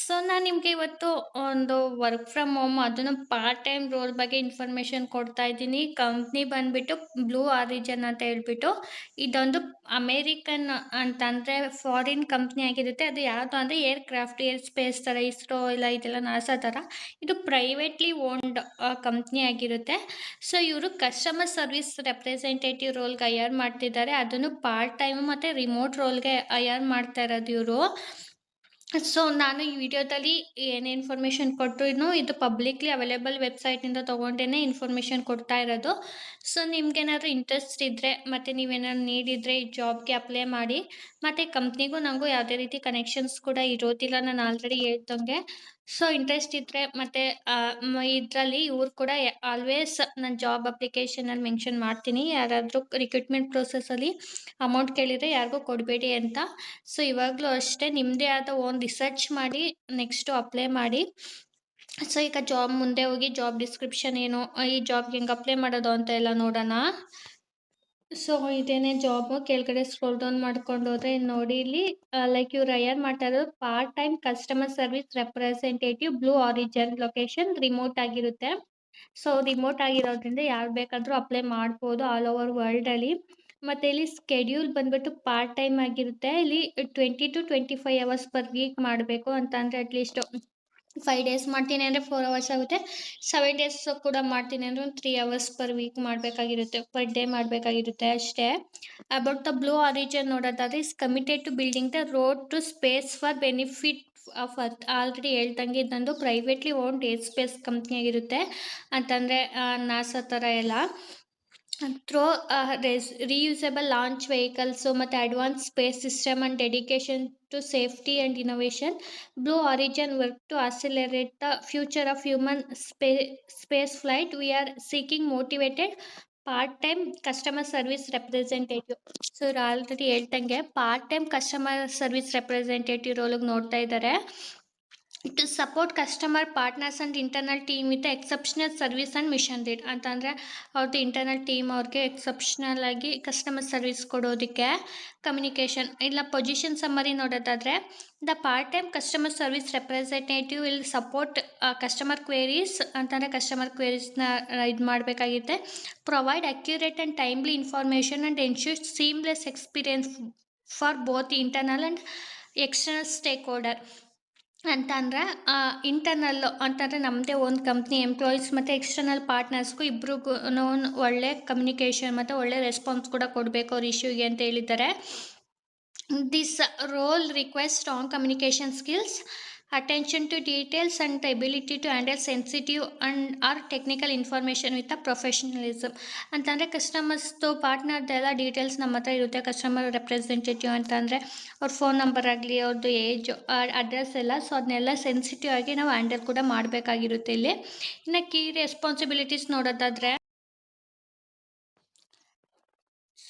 So ನಾನು ನಿಮಗೆ ಇವತ್ತು ಒಂದು ವರ್ಕ್ ಫ್ರಮ್ ಹೋಮ್ ಅದನ್ನು ಪಾರ್ಟ್ ಟೈಮ್ ರೋಲ್ ಬಗ್ಗೆ ಇನ್ಫಾರ್ಮೇಷನ್ ಕೊಡ್ತಾ ಇದ್ದೀನಿ. ಕಂಪ್ನಿ ಬಂದ್ಬಿಟ್ಟು ಬ್ಲೂ ಆರಿಜನ್ ಅಂತ ಹೇಳ್ಬಿಟ್ಟು ಇದೊಂದು ಅಮೇರಿಕನ್ ಅಂತಂದರೆ ಫಾರಿನ್ ಕಂಪ್ನಿ ಆಗಿರುತ್ತೆ. ಅದು ಯಾವುದು ಅಂದರೆ ಏರ್ ಕ್ರಾಫ್ಟ್ ಏರ್ ಸ್ಪೇಸ್ ಥರ ಇಸ್ರೋ ಇಲ್ಲ ಇದೆಲ್ಲ ನಾಸಾ ಥರ ಇದು ಪ್ರೈವೇಟ್ಲಿ ಓನ್ಡ್ ಕಂಪ್ನಿ ಆಗಿರುತ್ತೆ. ಸೊ ಇವರು ಕಸ್ಟಮರ್ ಸರ್ವಿಸ್ ರೆಪ್ರೆಸೆಂಟೇಟಿವ್ ರೋಲ್ಗೆ ಅಯರ್ ಮಾಡ್ತಿದ್ದಾರೆ. ಅದನ್ನು ಪಾರ್ಟ್ ಟೈಮ್ ಮತ್ತು ರಿಮೋಟ್ ರೋಲ್ಗೆ ಅಯರ್ ಮಾಡ್ತಾ ಇರೋದು ಇವರು. ಸೊ ನಾನು ಈ ವಿಡಿಯೋದಲ್ಲಿ ಏನೇ ಇನ್ಫಾರ್ಮೇಷನ್ ಕೊಟ್ಟರು ಇದು ಪಬ್ಲಿಕ್ಲಿ ಅವೈಲೇಬಲ್ ವೆಬ್ಸೈಟ್ನಿಂದ ತೊಗೊಂಡೇ ಇನ್ಫಾರ್ಮೇಷನ್ ಕೊಡ್ತಾ ಇರೋದು. ಸೊ ನಿಮ್ಗೇನಾದರೂ ಇಂಟ್ರೆಸ್ಟ್ ಇದ್ದರೆ ಮತ್ತು ನೀವೇನಾದ್ರು ನೀಡಿದರೆ ಈ ಜಾಬ್ಗೆ ಅಪ್ಲೈ ಮಾಡಿ, ಮತ್ತು ಕಂಪ್ನಿಗೂ ನನಗೂ ಯಾವುದೇ ರೀತಿ ಕನೆಕ್ಷನ್ಸ್ ಕೂಡ ಇರೋದಿಲ್ಲ. ನಾನು ಆಲ್ರೆಡಿ ಹೇಳ್ದಂಗೆ. ಸೊ ಇಂಟ್ರೆಸ್ಟ್ ಇದ್ರೆ ಮತ್ತೆ ಇದರಲ್ಲಿ ಇವ್ರು ಕೂಡ ಆಲ್ವೇಸ್ ನಾನು ಜಾಬ್ ಅಪ್ಲಿಕೇಶನಲ್ಲಿ ಮೆನ್ಷನ್ ಮಾಡ್ತೀನಿ. ಯಾರಾದರೂ ರಿಕ್ರೂಟ್ಮೆಂಟ್ ಪ್ರೊಸೆಸಲ್ಲಿ ಅಮೌಂಟ್ ಕೇಳಿದರೆ ಯಾರಿಗೂ ಕೊಡಬೇಡಿ ಅಂತ. ಸೊ ಇವಾಗಲೂ ಅಷ್ಟೇ ನಿಮ್ಮದೇ ಆದ ಓನ್ ರಿಸರ್ಚ್ ಮಾಡಿ ನೆಕ್ಸ್ಟು ಅಪ್ಲೈ ಮಾಡಿ. ಸೊ ಈಗ ಜಾಬ್ ಮುಂದೆ ಹೋಗಿ ಜಾಬ್ ಡಿಸ್ಕ್ರಿಪ್ಷನ್ ಏನು, ಈ ಜಾಬ್ಗೆ ಹೆಂಗೆ ಅಪ್ಲೈ ಮಾಡೋದು ಅಂತ ಎಲ್ಲ ನೋಡೋಣ. ಸೊ ಇದೇನೆ ಜಾಬ್ ಕೆಳಗಡೆ ಸ್ಕ್ರೋಲ್ ಡೌನ್ ಮಾಡ್ಕೊಂಡು ಹೋದ್ರೆ ನೋಡಿ ಇಲ್ಲಿ ಲೈಕ್ ಇವ್ರು ಹೈಯರ್ ಮಾಡ್ತಾ ಇರೋದು part time customer service representative Blue Origin location remote ಆಗಿರುತ್ತೆ. ಸೊ ರಿಮೋಟ್ ಆಗಿರೋದ್ರಿಂದ ಯಾರು ಬೇಕಾದರೂ ಅಪ್ಲೈ ಮಾಡ್ಬೋದು ಆಲ್ ಓವರ್ ವರ್ಲ್ಡ್ ಅಲ್ಲಿ. ಮತ್ತೆ ಇಲ್ಲಿ ಸ್ಕೆಡ್ಯೂಲ್ ಬಂದ್ಬಿಟ್ಟು ಪಾರ್ಟ್ ಟೈಮ್ ಆಗಿರುತ್ತೆ. ಇಲ್ಲಿ twenty two twenty five hours per week ಮಾಡಬೇಕು ಅಂತ ಅಂದರೆ ಅಟ್ಲೀಸ್ಟ್ ಫೈವ್ ಡೇಸ್ ಮಾಡ್ತೀನಿ ಅಂದರೆ ಫೋರ್ ಅವರ್ಸ್ ಆಗುತ್ತೆ. ಸೆವೆನ್ ಡೇಸ್ ಕೂಡ ಮಾಡ್ತೀನಿ ಅಂದರೆ ಒಂದು ತ್ರೀ ಅವರ್ಸ್ ಪರ್ ವೀಕ್ ಮಾಡಬೇಕಾಗಿರುತ್ತೆ ಪರ್ ಡೇ ಮಾಡಬೇಕಾಗಿರುತ್ತೆ ಅಷ್ಟೇ. ಅಬೌಟ್ ದ ಬ್ಲೂ ಆರಿಜನ್ ನೋಡೋದಾದ್ರೆ is committed to building the road to space for benefit of earth already ಹೇಳ್ದಂಗೆ ಇದೊಂದು privately owned air space company ಆಗಿರುತ್ತೆ. ಅಂತಂದರೆ ನಾಸಾ ಥರ ಎಲ್ಲ. ಥ್ರೋ ರೆಸ್ ರೀಯೂಸಬಲ್ ಲಾಂಚ್ ವೆಹಿಕಲ್ಸು ಮತ್ತು advance space system and dedication to safety and innovation Blue Origin work to accelerate the future of human space space flight we are seeking motivated part time customer service representative so ಇವ್ರು already ಹೇಳ್ದಂಗೆ part time customer service representative ರೋಲಿಗೆ ನೋಡ್ತಾ ಇದ್ದಾರೆ to support customer partners and internal team with exceptional service and mission lead ಅಂತಂದರೆ ಅವ್ರದ್ದು internal team ಅವ್ರಿಗೆ exceptional ಆಗಿ customer service ಕೊಡೋದಕ್ಕೆ communication ಇಲ್ಲ ಪೊಸಿಷನ್ ಸಮ್ಮರಿ ನೋಡೋದಾದರೆ the part time customer service representative will support customer queries ಅಂತಂದರೆ customer ಕ್ವೇರೀಸ್ನ ಇದು ಮಾಡಬೇಕಾಗುತ್ತೆ provide accurate and timely information and ensure seamless experience for both internal and external stakeholder ಅಂತಂದರೆ ಇಂಟರ್ನಲ್ಲು ಅಂತಂದರೆ ನಮ್ಮದೇ ಒಂದು ಕಂಪ್ನಿ ಎಂಪ್ಲಾಯೀಸ್ ಮತ್ತು ಎಕ್ಸ್ಟರ್ನಲ್ ಪಾರ್ಟ್ನರ್ಸ್ಗೂ ಇಬ್ಬರಿಗೂ ಒಳ್ಳೆ ಕಮ್ಯುನಿಕೇಷನ್ ಮತ್ತು ಒಳ್ಳೆ ರೆಸ್ಪಾನ್ಸ್ ಕೂಡ ಕೊಡಬೇಕು ಅವ್ರ ಇಶ್ಯೂಗೆ ಅಂತ ಹೇಳಿದ್ದಾರೆ. This role request strong communication skills attention to details and ability to handle sensitive and or technical information with a professionalism ಅಂತಂದರೆ ಕಸ್ಟಮರ್ಸ್ದು ಪಾರ್ಟ್ನರ್ದೆಲ್ಲ ಡೀಟೇಲ್ಸ್ ನಮ್ಮ ಹತ್ರ ಇರುತ್ತೆ ಕಸ್ಟಮರ್ ರೆಪ್ರೆಸೆಂಟೇಟಿವ್ ಅಂತಂದರೆ ಅವ್ರ ಫೋನ್ ನಂಬರ್ ಆಗಲಿ ಅವ್ರದ್ದು ಏಜ್ ಅಡ್ರೆಸ್ ಎಲ್ಲ ಸೊ ಅದನ್ನೆಲ್ಲ ಸೆನ್ಸಿಟಿವ್ ಆಗಿ ನಾವು ಹ್ಯಾಂಡಲ್ ಕೂಡ ಮಾಡಬೇಕಾಗಿರುತ್ತೆ ಇಲ್ಲಿ ಇನ್ನು ಕೀ ರೆಸ್ಪಾನ್ಸಿಬಿಲಿಟೀಸ್ ನೋಡೋದಾದರೆ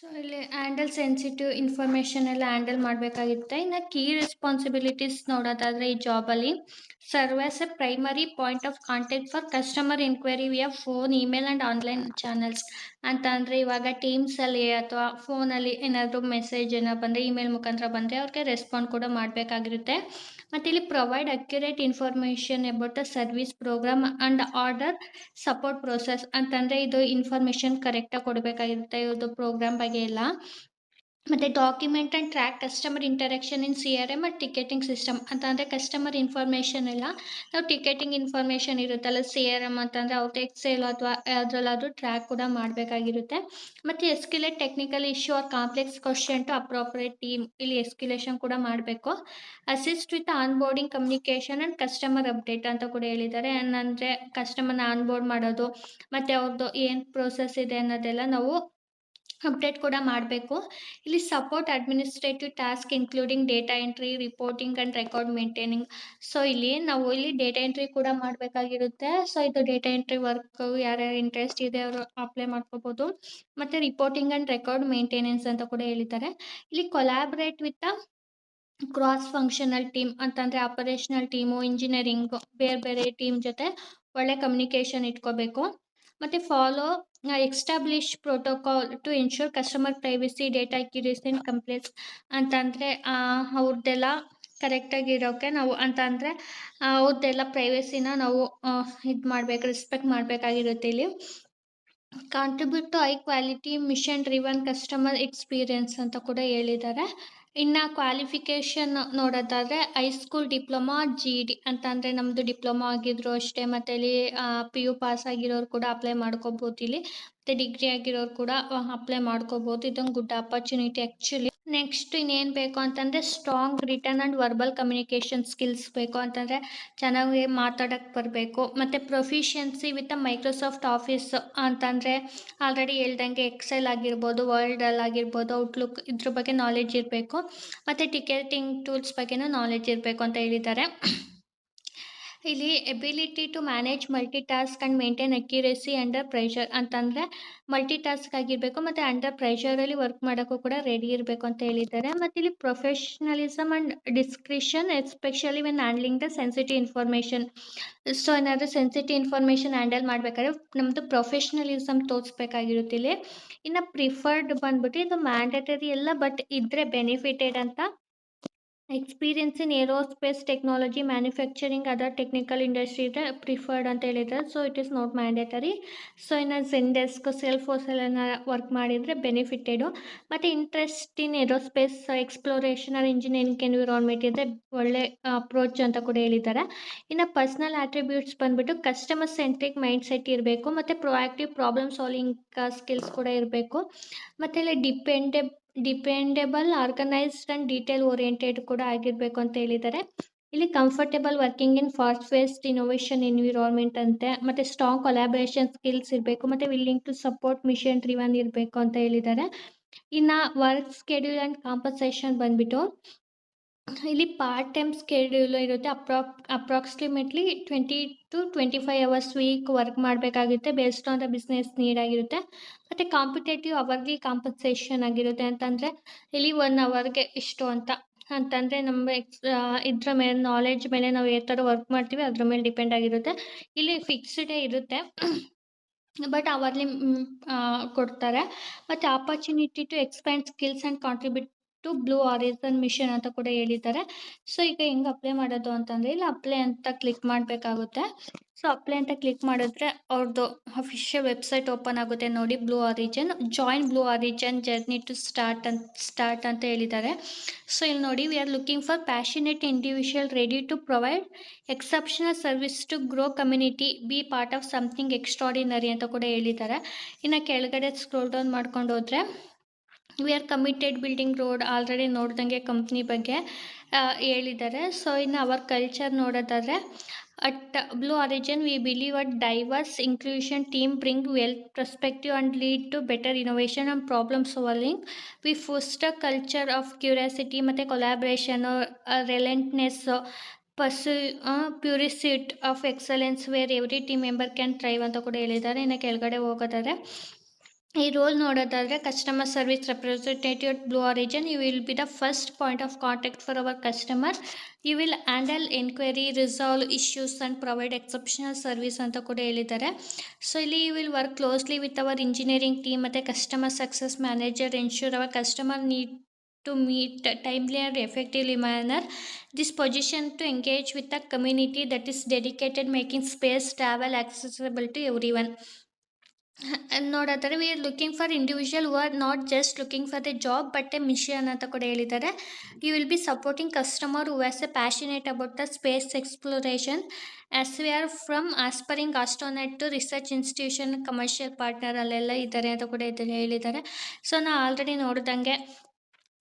ಸೊ ಇಲ್ಲಿ ಹ್ಯಾಂಡಲ್ ಸೆನ್ಸಿಟಿವ್ ಇನ್ಫಾರ್ಮೇಷನ್ ಎಲ್ಲ ಹ್ಯಾಂಡಲ್ ಮಾಡಬೇಕಾಗಿರುತ್ತೆ. ಇನ್ನು ಕೀ ರೆಸ್ಪಾನ್ಸಿಬಿಲಿಟೀಸ್ ನೋಡೋದಾದರೆ ಈ ಜಾಬಲ್ಲಿ serve a primary point of contact for customer enquiry via phone email and online channels ಅಂತ ಅಂದರೆ ಇವಾಗ ಟೀಮ್ಸಲ್ಲಿ ಅಥವಾ ಫೋನಲ್ಲಿ ಏನಾದರೂ ಮೆಸೇಜ್ ಏನೋ ಬಂದರೆ ಇಮೇಲ್ ಮುಖಾಂತರ ಬಂದರೆ ಅವ್ರಿಗೆ ರೆಸ್ಪಾಂಡ್ ಕೂಡ ಮಾಡಬೇಕಾಗಿರುತ್ತೆ. ಮತ್ತು ಇಲ್ಲಿ provide accurate information about the service program and order support process ಅಂತಂದ್ರೆ ಇದು ಇನ್ಫಾರ್ಮೇಷನ್ ಕರೆಕ್ಟಾಗಿ ಕೊಡಬೇಕಾಗಿರುತ್ತೆ ಇವ್ರದ್ದು ಪ್ರೋಗ್ರಾಮ್ ಬಗ್ಗೆ ಎಲ್ಲ. ಮತ್ತು document and track customer interaction in C R M ಮತ್ತು ಟಿಕೆಟಿಂಗ್ ಸಿಸ್ಟಮ್ ಅಂತಂದರೆ ಕಸ್ಟಮರ್ ಇನ್ಫಾರ್ಮೇಷನ್ ಎಲ್ಲ. ನಾವು ಟಿಕೆಟಿಂಗ್ ಇನ್ಫಾರ್ಮೇಷನ್ ಇರುತ್ತಲ್ಲ ಸಿ ಆರ್ ಎಂ ಅಂತಂದರೆ ಅವ್ರದ್ದು ಎಕ್ಸೆಲ್ ಅಥವಾ ಅದರಲ್ಲಾದರೂ ಟ್ರ್ಯಾಕ್ ಕೂಡ ಮಾಡಬೇಕಾಗಿರುತ್ತೆ. ಮತ್ತು escalate technical issue or complex question to appropriate team ಇಲ್ಲಿ ಎಸ್ಕ್ಯುಲೇಷನ್ ಕೂಡ ಮಾಡಬೇಕು. Assist with onboarding communication and customer update ಅಂತ ಕೂಡ ಹೇಳಿದ್ದಾರೆ. ಏನಂದರೆ ಕಸ್ಟಮರ್ನ ಆನ್ ಬೋರ್ಡ್ ಮಾಡೋದು, ಮತ್ತು ಅವ್ರದ್ದು ಏನು ಪ್ರೋಸೆಸ್ ಇದೆ ಅನ್ನೋದೆಲ್ಲ ನಾವು ಅಪ್ಡೇಟ್ ಕೂಡ ಮಾಡಬೇಕು. ಇಲ್ಲಿ support administrative task including data entry reporting and record maintaining so ಇಲ್ಲಿ ನಾವು ಇಲ್ಲಿ ಡೇಟಾ ಎಂಟ್ರಿ ಕೂಡ ಮಾಡಬೇಕಾಗಿರುತ್ತೆ. ಸೊ ಇದು ಡೇಟಾ ಎಂಟ್ರಿ ವರ್ಕ್ ಯಾರ್ಯಾರು ಇಂಟ್ರೆಸ್ಟ್ ಇದೆ ಅವರು ಅಪ್ಲೈ ಮಾಡ್ಕೋಬೋದು. ಮತ್ತು ರಿಪೋರ್ಟಿಂಗ್ ಆ್ಯಂಡ್ ರೆಕಾರ್ಡ್ ಮೇಂಟೆನೆನ್ಸ್ ಅಂತ ಕೂಡ ಹೇಳಿದ್ದಾರೆ. ಇಲ್ಲಿ collaborate with cross functional team ಅಂತಂದರೆ ಆಪರೇಷನಲ್ ಟೀಮು ಇಂಜಿನಿಯರಿಂಗು ಬೇರೆ ಬೇರೆ ಟೀಮ್ ಜೊತೆ ಒಳ್ಳೆ ಕಮ್ಯುನಿಕೇಷನ್ ಇಟ್ಕೋಬೇಕು. ಮತ್ತು follow establish protocol to ensure customer privacy data accuracy and complaints ಅಂತಂದರೆ ಅವ್ರದ್ದೆಲ್ಲ ಕರೆಕ್ಟಾಗಿರೋಕ್ಕೆ ನಾವು ಅಂತ ಅಂದರೆ ಅವ್ರದ್ದೆಲ್ಲ ಪ್ರೈವಸಿನ ನಾವು ಇದು ಮಾಡಬೇಕು ರೆಸ್ಪೆಕ್ಟ್ ಮಾಡಬೇಕಾಗಿರುತ್ತೆ ಇಲ್ಲಿ. Contribute to high quality mission driven customer experience ಅಂತ ಕೂಡ ಹೇಳಿದ್ದಾರೆ. ಇನ್ನು ಕ್ವಾಲಿಫಿಕೇಷನ್ ನೋಡೋದಾದರೆ ಹೈಸ್ಕೂಲ್ ಡಿಪ್ಲೊಮಾ ಜಿ ಡಿ ಅಂತ ಅಂದರೆ ಡಿಪ್ಲೊಮಾ ಆಗಿದ್ರು ಅಷ್ಟೇ. ಮತ್ತೆ ಇಲ್ಲಿ ಪಿ ಯು ಪಾಸ್ ಆಗಿರೋರು ಕೂಡ ಅಪ್ಲೈ ಮಾಡ್ಕೋಬೋದು ಇಲ್ಲಿ. ಮತ್ತೆ ಡಿಗ್ರಿ ಆಗಿರೋರು ಕೂಡ ಅಪ್ಲೈ ಮಾಡ್ಕೋಬಹುದು ಇದೊಂದು ಗುಡ್ ಆಪರ್ಚುನಿಟಿ ಆ್ಯಕ್ಚುಲಿ ನೆಕ್ಸ್ಟ್ ಇನ್ನೇನು ಬೇಕು ಅಂತಂದರೆ strong written and verbal communication skills ಬೇಕು ಅಂತಂದರೆ ಚೆನ್ನಾಗಿ ಮಾತಾಡೋಕ್ಕೆ ಬರಬೇಕು. ಮತ್ತು ಪ್ರೊಫಿಷಿಯನ್ಸಿ ವಿತ್ ಮೈಕ್ರೋಸಾಫ್ಟ್ ಆಫೀಸ್ ಅಂತಂದರೆ ಆಲ್ರೆಡಿ ಹೇಳ್ದಂಗೆ ಎಕ್ಸೆಲ್ ಆಗಿರ್ಬೋದು ವರ್ಲ್ಡಲ್ಲಿ ಆಗಿರ್ಬೋದು ಔಟ್ಲುಕ್ ಇದ್ರ ಬಗ್ಗೆ ನಾಲೆಡ್ಜ್ ಇರಬೇಕು. ಮತ್ತು ಟಿಕೆಟಿಂಗ್ ಟೂಲ್ಸ್ ಬಗ್ಗೆನೂ ನಾಲೆಡ್ಜ್ ಇರಬೇಕು ಅಂತ ಹೇಳಿದ್ದಾರೆ. ಇಲ್ಲಿ ability to manage multi task and maintain accuracy under pressure ಅಂತಂದರೆ ಮಲ್ಟಿ ಟಾಸ್ಕ್ ಆಗಿರಬೇಕು ಮತ್ತು ಅಂಡರ್ ಪ್ರೆಷರಲ್ಲಿ ವರ್ಕ್ ಮಾಡೋಕ್ಕೂ ಕೂಡ ರೆಡಿ ಇರಬೇಕು ಅಂತ ಹೇಳಿದ್ದಾರೆ. ಮತ್ತು ಇಲ್ಲಿ professionalism and discretion especially when handling the sensitive information so ಏನಾದರೂ ಸೆನ್ಸಿಟಿವ್ ಇನ್ಫಾರ್ಮೇಷನ್ ಹ್ಯಾಂಡಲ್ ಮಾಡಬೇಕಾದ್ರೆ ನಮ್ಮದು ಪ್ರೊಫೆಷ್ನಲಿಸಮ್ ತೋರಿಸ್ಬೇಕಾಗಿರುತ್ತೆ ಇಲ್ಲಿ. ಇನ್ನು ಪ್ರಿಫರ್ಡ್ ಬಂದ್ಬಿಟ್ಟು ಇದು ಮ್ಯಾಂಡೇಟರಿ ಎಲ್ಲ ಬಟ್ ಇದ್ದರೆ ಬೆನಿಫಿಟೆಡ್ ಅಂತ experience in aerospace technology manufacturing other technical industry ಇದೆ ಪ್ರಿಫರ್ಡ್ ಅಂತ ಹೇಳಿದ್ದಾರೆ so it is not mandatory so ಇನ್ನು ಝೆಂಡೆಸ್ಕ್ ಸೆಲ್ಫ್ ಫೋರ್ಸೆಲ್ಲ ವರ್ಕ್ ಮಾಡಿದರೆ ಬೆನಿಫಿಟೆಡು ಮತ್ತು interest in aerospace exploration or engineering environment ಇದ್ದರೆ ಒಳ್ಳೆ ಅಪ್ರೋಚ್ ಅಂತ ಕೂಡ ಹೇಳಿದ್ದಾರೆ. ಇನ್ನು ಪರ್ಸ್ನಲ್ ಆಟ್ರಿಬ್ಯೂಟ್ಸ್ ಬಂದುಬಿಟ್ಟು ಕಸ್ಟಮರ್ ಸೆಂಟ್ರಿಕ್ ಮೈಂಡ್ ಸೆಟ್ ಇರಬೇಕು, ಮತ್ತು ಪ್ರೊಆಕ್ಟಿವ್ ಪ್ರಾಬ್ಲಮ್ ಸಾಲ್ವಿಂಗ್ ಸ್ಕಿಲ್ಸ್ ಕೂಡ ಇರಬೇಕು. ಮತ್ತು ಇಲ್ಲಿ depend dependable, organised and detail oriented ಕೂಡ ಆಗಿರಬೇಕು ಅಂತ ಹೇಳಿದ್ದಾರೆ. ಇಲ್ಲಿ comfortable working in fast paced innovation environment ಅಂತೆ, ಮತ್ತೆ ಸ್ಟ್ರಾಂಗ್ ಕೊಲಾಬ್ರೇಷನ್ ಸ್ಕಿಲ್ಸ್ ಇರಬೇಕು, ಮತ್ತೆ willing to support mission driven ಇರಬೇಕು ಅಂತ ಹೇಳಿದ್ದಾರೆ. ಇನ್ನು ವರ್ಕ್ ಸ್ಕೆಡ್ಯೂಲ್ ಆ್ಯಂಡ್ ಕಾಂಪನ್ಸೇಷನ್ ಬಂದುಬಿಟ್ಟು ಇಲ್ಲಿ ಪಾರ್ಟ್ ಟೈಮ್ ಸ್ಕೆಡ್ಯೂಲ್ ಇರುತ್ತೆ. Approx approximately twenty to twenty five hours week work ಮಾಡಬೇಕಾಗುತ್ತೆ based on the business need ಆಗಿರುತ್ತೆ. ಮತ್ತು ಕಾಂಪಿಟೇಟಿವ್ ಅವರ್ಲಿ ಕಾಂಪನ್ಸೇಷನ್ ಆಗಿರುತ್ತೆ ಅಂತಂದರೆ, ಇಲ್ಲಿ ಒನ್ ಅವರ್ಗೆ ಇಷ್ಟು ಅಂತ. ಅಂತಂದರೆ ನಮ್ಮ ಎಕ್ಸ್ ಇದ್ರ ಮೇಲೆ ನಾಲೆಡ್ಜ್ ಮೇಲೆ ನಾವು ಯಾವ ಥರ ವರ್ಕ್ ಮಾಡ್ತೀವಿ, ಅದ್ರ ಮೇಲೆ ಡಿಪೆಂಡ್ ಆಗಿರುತ್ತೆ. ಇಲ್ಲಿ ಫಿಕ್ಸ್ಡೇ ಇರುತ್ತೆ. ಬಟ್ ಅವರ್ಲಿ ಕೊಡ್ತಾರೆ. ಮತ್ತು opportunity to expand skills and contribute to Blue Origin mission ಅಂತ ಕೂಡ ಹೇಳಿದ್ದಾರೆ. ಸೊ ಈಗ ಹೆಂಗೆ ಅಪ್ಲೈ ಮಾಡೋದು ಅಂತಂದರೆ, ಇಲ್ಲಿ ಅಪ್ಲೈ ಅಂತ ಕ್ಲಿಕ್ ಮಾಡಬೇಕಾಗುತ್ತೆ. ಸೊ ಅಪ್ಲೈ ಅಂತ ಕ್ಲಿಕ್ ಮಾಡಿದ್ರೆ ಅವ್ರದ್ದು ಅಫಿಷಿಯಲ್ ವೆಬ್ಸೈಟ್ ಓಪನ್ ಆಗುತ್ತೆ ನೋಡಿ Blue Origin join Blue Origin journey to start ಅಂತ ಸ್ಟಾರ್ಟ್ ಅಂತ ಹೇಳಿದ್ದಾರೆ. ಸೊ ಇಲ್ಲಿ ನೋಡಿ we are looking for passionate individual ready to provide exceptional service to grow community be part of something extraordinary ಅಂತ ಕೂಡ ಹೇಳಿದ್ದಾರೆ. ಇನ್ನು ಕೆಳಗಡೆ ಸ್ಕ್ರೋಲ್ ಡೌನ್ ಮಾಡ್ಕೊಂಡು ಹೋದರೆ we are committed building road already ನೋಡ್ದಂಗೆ ಕಂಪ್ನಿ ಬಗ್ಗೆ ಹೇಳಿದ್ದಾರೆ. ಸೊ ಇನ್ನು ಅವರ್ ಕಲ್ಚರ್ ನೋಡೋದಾದರೆ, at Blue Origin we believe at diverse inclusion team bring well perspective and lead to better innovation and problem solving we first culture of curiosity ಮತ್ತು collaboration relentless pursue pursuit of excellence where every team member can thrive ಅಂತ ಕೂಡ ಹೇಳಿದ್ದಾರೆ. ಇನ್ನು ಕೆಳಗಡೆ ಹೋಗೋದಾದರೆ ಈ role ನೋಡೋದಾದರೆ customer service representative Blue Origin you will be the first point of contact for our customer you will handle enquiry resolve issues and provide exceptional service ಅಂತ ಕೂಡ ಹೇಳಿದ್ದಾರೆ. ಸೊ ಇಲ್ಲಿ you will work closely with our engineering team ಮತ್ತು customer success manager ensure our customer need to meet timely and effectively manner. This position to engage with community community that is dedicated, making space, travel accessible to everyone. ನೋಡೋದಾದ್ರೆ we are looking for individual who are not just looking for the job but a mission ಅಂತ ಕೂಡ ಹೇಳಿದ್ದಾರೆ. You will be supporting customer who as a passionate about the space exploration as we are from aspiring astronaut to research institution commercial partner ಅಲ್ಲೆಲ್ಲ ಇದ್ದಾರೆ ಅಂತ ಕೂಡ ಇದನ್ನು ಹೇಳಿದ್ದಾರೆ. So ನಾ ಆಲ್ರೆಡಿ ನೋಡಿದಂಗೆ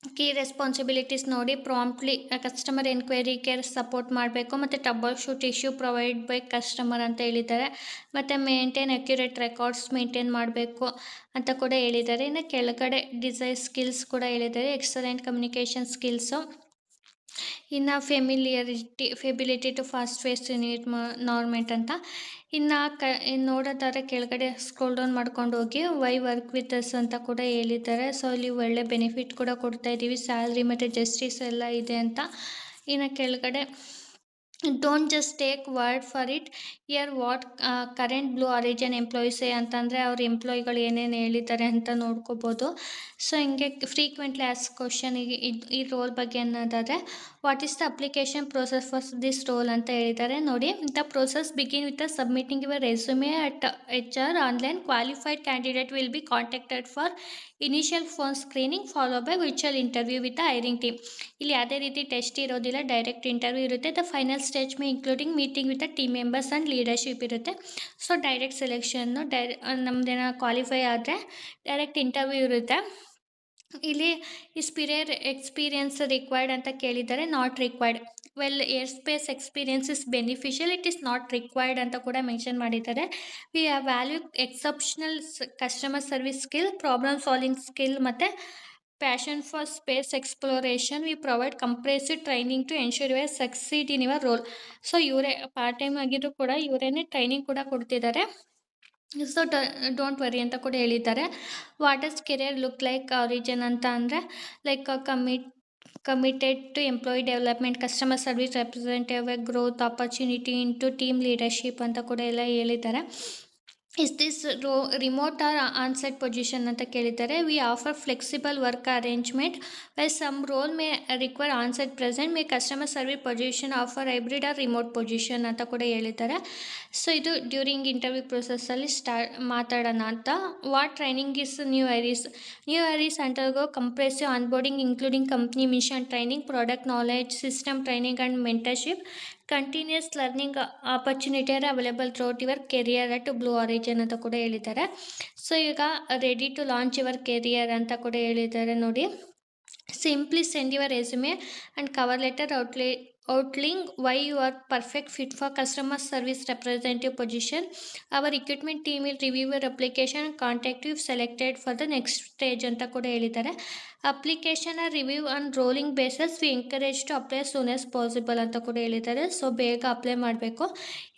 ಕೀ ರೆಸ್ಪಾನ್ಸಿಬಿಲಿಟೀಸ್ ನೋಡಿ promptly customer enquiry care support ಮಾಡಬೇಕು ಮತ್ತು troubleshoot issue provide by customer ಅಂತ ಹೇಳಿದ್ದಾರೆ. ಮತ್ತು ಮೇಂಟೈನ್ ಅಕ್ಯುರೇಟ್ ರೆಕಾರ್ಡ್ಸ್ ಮೇಂಟೈನ್ ಮಾಡಬೇಕು ಅಂತ ಕೂಡ ಹೇಳಿದ್ದಾರೆ. ಇನ್ನು ಕೆಳಗಡೆ ಡಿಸೈನ್ ಸ್ಕಿಲ್ಸ್ ಕೂಡ ಹೇಳಿದ್ದಾರೆ. ಎಕ್ಸಲೆಂಟ್ ಕಮ್ಯುನಿಕೇಷನ್ ಸ್ಕಿಲ್ಸು ಇನ್ನು familiarity ability to fast pace environment ಅಂತ. ಇನ್ನು ಕ ನೋಡೋದಾದ್ರೆ ಕೆಳಗಡೆ ಸ್ಕ್ರೋಲ್ ಡೌನ್ ಮಾಡ್ಕೊಂಡು ಹೋಗಿ ವೈ ವರ್ಕ್ ವಿತ್ ಅಸ್ ಅಂತ ಕೂಡ ಹೇಳಿದ್ದಾರೆ. ಸೊ ಇಲ್ಲಿ ಒಳ್ಳೆ ಬೆನಿಫಿಟ್ ಕೂಡ ಕೊಡ್ತಾ ಇದ್ದೀವಿ ಸ್ಯಾಲ್ರಿ ಮತ್ತು ಜಸ್ಟಿಸ್ ಎಲ್ಲ ಇದೆ ಅಂತ. ಇನ್ನು ಕೆಳಗಡೆ don't just take word for it hear what current Blue Origin ಎಂಪ್ಲಾಯೀಸೇ ಅಂತಂದರೆ ಅವ್ರ ಎಂಪ್ಲಾಯಿಗಳು ಏನೇನು ಹೇಳಿದ್ದಾರೆ ಅಂತ ನೋಡ್ಕೋಬೋದು. ಸೊ ಹಿಂಗೆ ಫ್ರೀಕ್ವೆಂಟ್ಲಿ ಆಸ್ ಕ್ವಶನ್ ಈ ರೋಲ್ ಬಗ್ಗೆ ಅನ್ನೋದಾದರೆ what is the application process for this role ಅಂತ ಹೇಳಿದ್ದಾರೆ ನೋಡಿ the process begin with submitting your resume at H R online qualified candidate will be contacted for initial phone screening follow by ವಿಚುವಲ್ interview with the hiring team ಇಲ್ಲಿ ಯಾವುದೇ ರೀತಿ test ಇರೋದಿಲ್ಲ direct interview ಇರುತ್ತೆ. The final stage may including meeting with the team members and leadership ಇರುತ್ತೆ. So direct ಸೆಲೆಕ್ಷನ್ನು ಡೈ ನಮ್ಮದೇನೋ qualify ಆದರೆ direct interview ಇರುತ್ತೆ. ಇಲ್ಲಿ ಇಸ್ಪಿರಿಯರ್ ಎಕ್ಸ್ಪೀರಿಯನ್ಸ್ ರಿಕ್ವೈರ್ಡ್ ಅಂತ ಕೇಳಿದ್ದಾರೆ not required well aerospace experience is beneficial it is not required ಅಂತ ಕೂಡ ಮೆನ್ಷನ್ ಮಾಡಿದ್ದಾರೆ. We are value exceptional customer service skill problem solving skill ಮತ್ತು passion for space exploration we provide comprehensive training to ensure your succeed in your role so ಇವರೇ part time ಆಗಿದ್ರು ಕೂಡ ಇವರೇನೇ training ಕೂಡ ಕೊಡ್ತಿದ್ದಾರೆ. So don't worry ಅಂತ ಕೂಡ ಹೇಳಿದ್ದಾರೆ. What as career look like Origin ಅಂತ ಅಂದರೆ like commit committed to employee development customer service representative growth opportunity in to team leadership ಅಂತ ಕೂಡ ಎಲ್ಲ ಹೇಳಿದ್ದಾರೆ. Is this role remote or onsite position ಅಂತ ಕೇಳಿದ್ದಾರೆ. We offer flexible work arrangement while some role may require onsite present may customer service position offer hybrid or remote position ಅಂತ ಕೂಡ ಹೇಳಿದ್ದಾರೆ. So ಇದು ಡ್ಯೂರಿಂಗ್ ಇಂಟರ್ವ್ಯೂ ಪ್ರೊಸೆಸ್ಸಲ್ಲಿ ಸ್ಟಾರ್ ಮಾತಾಡೋಣ ಅಂತ. What training is new hires new hires undergo comprehensive onboarding including company mission training product knowledge system training and mentorship continuous learning opportunity are available throughout your career at Blue Origin ಅಂತ ಕೂಡ ಹೇಳಿದ್ದಾರೆ. So ಈಗ ready to launch your career ಅಂತ ಕೂಡ ಹೇಳಿದ್ದಾರೆ ನೋಡಿ. Simply send your resume and cover letter outline outlining why you are perfect fit for customer service representative position our equipment team will review your application contact you selected for the next stage ಅಂತ ಕೂಡ ಹೇಳಿದ್ದಾರೆ. Application review on rolling basis we encourage to apply soon as possible ಅಂತ ಕೂಡ ಹೇಳಿದ್ದಾರೆ. So ಬೇಗ apply ಮಾಡಬೇಕು.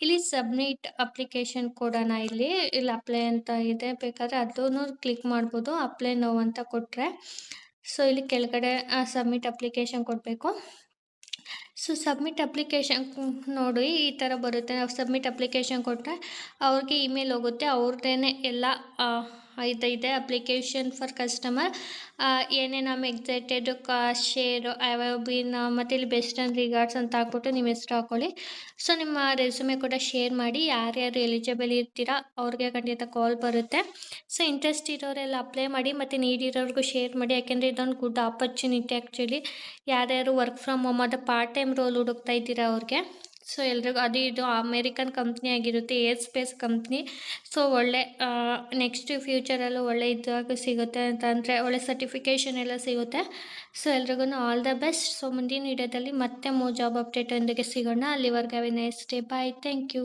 ಇಲ್ಲಿ submit application ಕೊಡೋಣ ಇಲ್ಲಿ ಇಲ್ಲಿ ಅಪ್ಲೈ ಅಂತ ಇದೆ. ಬೇಕಾದರೆ ಅದನ್ನು ಕ್ಲಿಕ್ ಮಾಡ್ಬೋದು. ಅಪ್ಲೈ ನೋವು ಅಂತ ಕೊಟ್ಟರೆ ಸೊ ಇಲ್ಲಿ ಕೆಳಗಡೆ ಸಬ್ಮಿಟ್ ಅಪ್ಲಿಕೇಶನ್ ಕೊಡಬೇಕು. ಸೊ ಸಬ್ಮಿಟ್ ಅಪ್ಲಿಕೇಶನ್ ನೋಡಿ, ಈ ಥರ ಬರುತ್ತೆ. ನಾವು ಸಬ್ಮಿಟ್ ಅಪ್ಲಿಕೇಶನ್ ಕೊಟ್ಟರೆ ಅವ್ರಿಗೆ ಇಮೇಲ್ ಹೋಗುತ್ತೆ. ಅವ್ರದ್ದೇ ಎಲ್ಲ ಇದು ಇದೆ ಅಪ್ಲಿಕೇಶನ್ ಫಾರ್ ಕಸ್ಟಮರ್ ಏನೇನು ನಮ್ಮ ಎಕ್ಸೈಟೆಡ್ ಕಾ ಶೇರು ಹ್ಯಾವ್ ಬಿನ್ ಮತ್ತು ಇಲ್ಲಿ ಬೆಸ್ಟ್ ಆ್ಯಂಡ್ ರಿಗಾರ್ಡ್ಸ್ ಅಂತ ಹಾಕ್ಬಿಟ್ಟು ನಿಮ್ಮ ಹೆಸ್ರು ಹಾಕ್ಕೊಳ್ಳಿ ಸೊ ನಿಮ್ಮ ರೆಸ್ಯೂಮೆ ಕೂಡ ಶೇರ್ ಮಾಡಿ, ಯಾರ್ಯಾರು ಎಲಿಜಿಬಲ್ ಇರ್ತೀರಾ, ಅವ್ರಿಗೆ ಖಂಡಿತ ಕಾಲ್ ಬರುತ್ತೆ. ಸೊ ಇಂಟ್ರೆಸ್ಟ್ ಇರೋರೆಲ್ಲ ಅಪ್ಲೈ ಮಾಡಿ, ಮತ್ತು ನೀಡಿರೋರ್ಗೂ ಶೇರ್ ಮಾಡಿ, ಯಾಕೆಂದರೆ ಇದೊಂದು ಗುಡ್ ಆಪರ್ಚುನಿಟಿ ಆ್ಯಕ್ಚುಲಿ ಯಾರ್ಯಾರು ವರ್ಕ್ ಫ್ರಮ್ ಹೋಮ್ ಅದು ಪಾರ್ಟ್ ಟೈಮ್ ರೋಲ್ ಹುಡುಕ್ತಾ ಇದ್ದೀರಾ ಅವ್ರಿಗೆ ಸೊ ಎಲ್ರಿಗೂ ಅದು ಇದು ಅಮೇರಿಕನ್ ಕಂಪ್ನಿ ಆಗಿರುತ್ತೆ ಏರ್ ಸ್ಪೇಸ್ ಕಂಪ್ನಿ. ಸೊ ಒಳ್ಳೆ ನೆಕ್ಸ್ಟ್ ಫ್ಯೂಚರಲ್ಲೂ ಒಳ್ಳೆ ಇದಾಗ ಸಿಗುತ್ತೆ ಅಂತ ಅಂದರೆ ಒಳ್ಳೆ ಸರ್ಟಿಫಿಕೇಷನ್ ಎಲ್ಲ ಸಿಗುತ್ತೆ. ಸೊ ಎಲ್ರಿಗೂ ಆಲ್ ದ ಬೆಸ್ಟ್. ಸೊ ಮುಂದಿನ ವಿಡಿಯೋದಲ್ಲಿ ಮತ್ತೆ ಮೂ ಜಾಬ್ ಅಪ್ಡೇಟ್ ಒಂದಿಗೆ ಸಿಗೋಣ. ಅಲ್ಲಿವರೆಗೆ ಅವೇ next day bye thank you